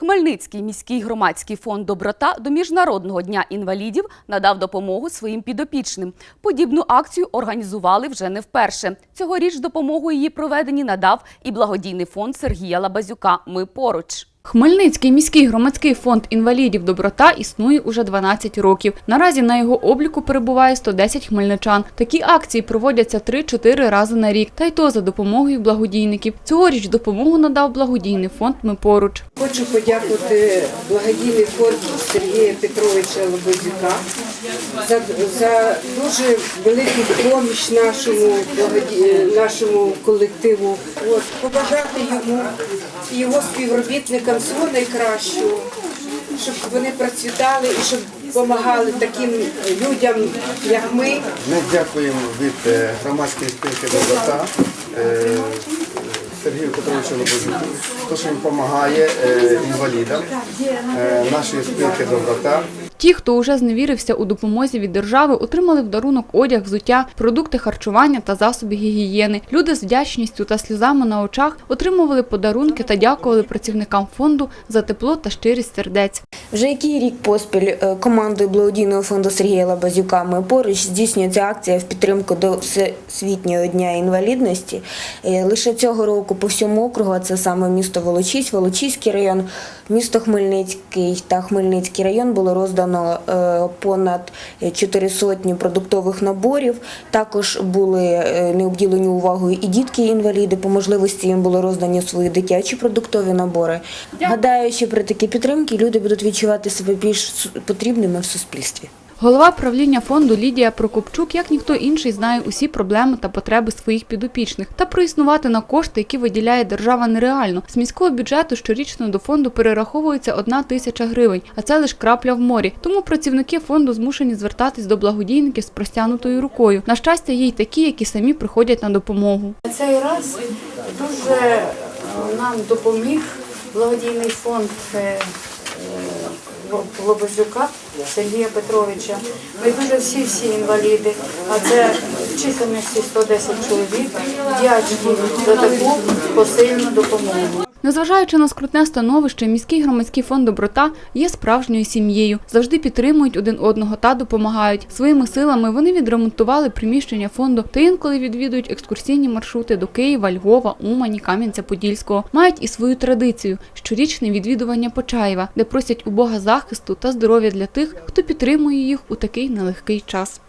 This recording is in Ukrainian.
Хмельницький міський громадський фонд Доброта до Міжнародного дня інвалідів надав допомогу своїм підопічним. Подібну акцію організували вже не вперше. Цьогоріч допомогу її проведенні надав і благодійний фонд Сергія Лабазюка. Ми поруч. Хмельницький міський громадський фонд інвалідів Доброта існує уже 12 років. Наразі на його обліку перебуває 110 хмельничан. Такі акції проводяться 3-4 рази на рік, та й то за допомогою благодійників. Цьогоріч допомогу надав благодійний фонд Ми поруч. Хочу подякувати благодійний фонд Сергія Петровича Лободюка за, за дуже велику поміч нашому, нашому колективу. От, побажати йому і його співробітникам всього найкращого, щоб вони процвітали і щоб допомагали таким людям, як ми. Ми дякуємо від е, громадської спілки Доброта е, Сергію Петровичу Лобозюку, то, що він допомагає е, інвалідам нашої спілки Доброта. Ті, хто уже зневірився у допомозі від держави, отримали в дарунок одяг, взуття, продукти харчування та засоби гігієни. Люди з вдячністю та сльозами на очах отримували подарунки та дякували працівникам фонду за тепло та щирість сердець. Вже який рік поспіль е, командою благодійного фонду Сергія Лабазюка ми поруч здійснюється акція в підтримку до Всесвітнього дня інвалідності. Е, Лише цього року по всьому округу, це саме місто Волочиськ, Волочиський район, місто Хмельницький та Хмельницький район було роздано е, понад 4 сотні продуктових наборів. Також були необділені не обділені увагою і дітки-інваліди. По можливості їм було роздані свої дитячі продуктові набори. Гадаю, що при такій підтримці люди будуть відчувати себе більш потрібними в суспільстві. Голова правління фонду Лідія Прокопчук, як ніхто інший, знає усі проблеми та потреби своїх підопічних. Та проіснувати на кошти, які виділяє держава, нереально. З міського бюджету щорічно до фонду перераховується одна тисяча гривень, а це лише крапля в морі. Тому працівники фонду змушені звертатись до благодійників з простягнутою рукою. На щастя, є й такі, які самі приходять на допомогу. Цей раз дуже е, нам допоміг благодійний фонд е, Лобозюка Сергія Петровича. Ми дуже всі всі інваліди, а це чисельності 110 чоловік. Вдячні за таку посильну допомогу. Незважаючи на скрутне становище, міський громадський фонд Доброта є справжньою сім'єю. Завжди підтримують один одного та допомагають. Своїми силами вони відремонтували приміщення фонду та інколи відвідують екскурсійні маршрути до Києва, Львова, Умані, Кам'янця-Подільського. Мають і свою традицію щорічне відвідування Почаєва, де просять у Бога захисту та здоров'я для тих, хто підтримує їх у такий нелегкий час.